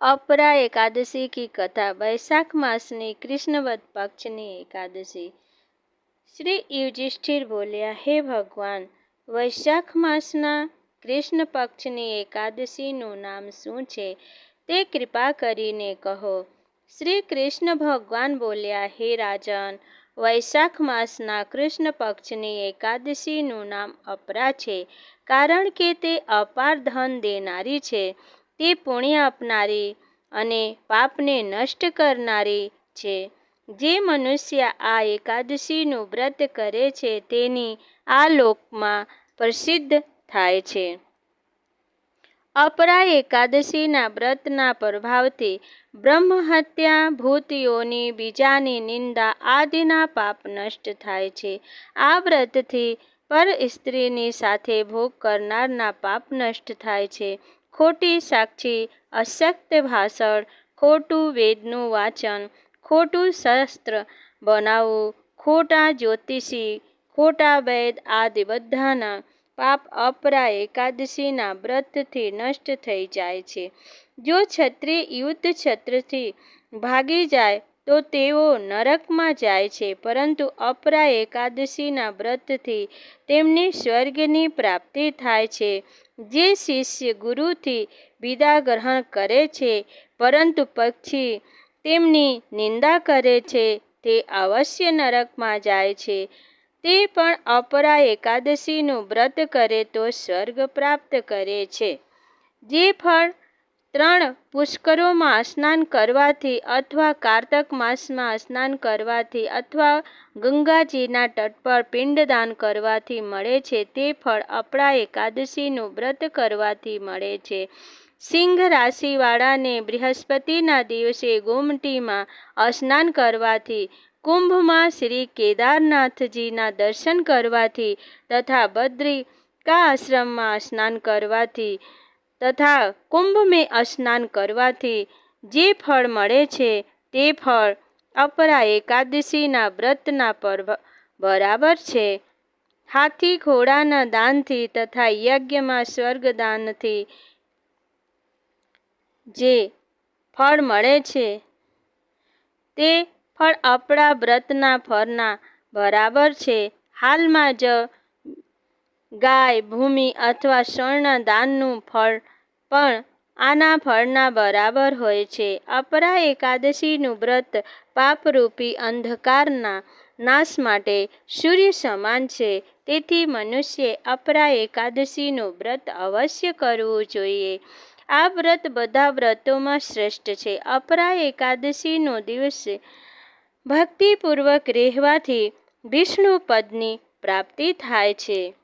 અપરા એકાદશી કી કથા. વૈશાખ માસની કૃષ્ણવદ પક્ષની એકાદશી. શ્રી યુધિષ્ઠિર બોલ્યા, હે ભગવાન, વૈશાખ માસના કૃષ્ણ પક્ષની એકાદશીનું નામ શું છે? તે કૃપા કરીને કહો. શ્રી કૃષ્ણ ભગવાન બોલ્યા, હે રાજન, વૈશાખ માસના કૃષ્ણ પક્ષની એકાદશીનું નામ અપરા છે, કારણ કે તે અપાર ધન દેનારી છે. તે પુણ્ય આપનારી અને પાપને નષ્ટ કરનારી છે. જે મનુષ્ય આ એકાદશીનું વ્રત કરે છે, તેની આ લોકમાં પ્રસિદ્ધ થાય છે. અપરા એકાદશીના વ્રતના પ્રભાવથી બ્રહ્મહત્યા ભૂતિઓની બીજાની નિંદા આદિના પાપ નષ્ટ થાય છે. આ વ્રતથી પર સ્ત્રીની સાથે ભોગ કરનારના પાપ નષ્ટ થાય છે. ખોટી સાક્ષી, અશક્ત ભાષણ, ખોટું વેદનું વાંચન, ખોટું શસ્ત્ર બનાવવું, ખોટા જ્યોતિષી, ખોટા વૈદ આદિ બધાના પાપ અપરા એકાદશીના વ્રતથી નષ્ટ થઈ જાય છે. જો છત્રી યુદ્ધ છત્રથી ભાગી જાય તો તેઓ નરકમાં જાય છે, પરંતુ અપરા એકાદશીના વ્રતથી તેમને સ્વર્ગની પ્રાપ્તિ થાય છે. જે શિષ્ય ગુરુથી વિદા ગ્રહણ કરે છે, પરંતુ પક્ષી તેમની નિંદા કરે છે, તે અવશ્ય નરકમાં જાય છે. તે પણ અપરા એકાદશીનું વ્રત કરે તો સ્વર્ગ પ્રાપ્ત કરે છે. જે ફળ ત્રણ પુષ્કરોમાં સ્નાન કરવાથી અથવા કારતક માસમાં સ્નાન કરવાથી અથવા ગંગાજીના તટ પર પિંડદાન કરવાથી મળે છે. તે ફળ અપરા એકાદશીનું વ્રત કરવાથી મળે છે. સિંહ રાશિવાળાને બૃહસ્પતિના દિવસે ગોમટીમાં સ્નાન કરવાથી, કુંભમાં શ્રી કેદારનાથજીના દર્શન કરવાથી તથા બદ્રિકા આશ્રમમાં સ્નાન કરવાથી તથા કુંભમાં સ્નાન કરવાથી જે ફળ મળે છે તે ફળ અપરા એકાદશીના વ્રતના પર બરાબર છે. હાથી ઘોડાના દાનથી તથા યજ્ઞમાં સ્વર્ગદાનથી જે ફળ મળે છે તે ફળ આપણા વ્રતના ફળના બરાબર છે. હાલમાં જ ગાય, ભૂમિ અથવા સ્વર્ણ દાનનું ફળ પણ આના ફળના બરાબર હોય છે. અપરા એકાદશીનું વ્રત પાપરૂપી અંધકારના નાશ માટે સૂર્ય સમાન છે. તેથી મનુષ્યે અપરા એકાદશીનું વ્રત અવશ્ય કરવું જોઈએ. આ વ્રત બધા વ્રતોમાં શ્રેષ્ઠ છે. અપરા એકાદશીનો દિવસે ભક્તિપૂર્વક રહેવાથી વિષ્ણુ પદની પ્રાપ્તિ થાય છે.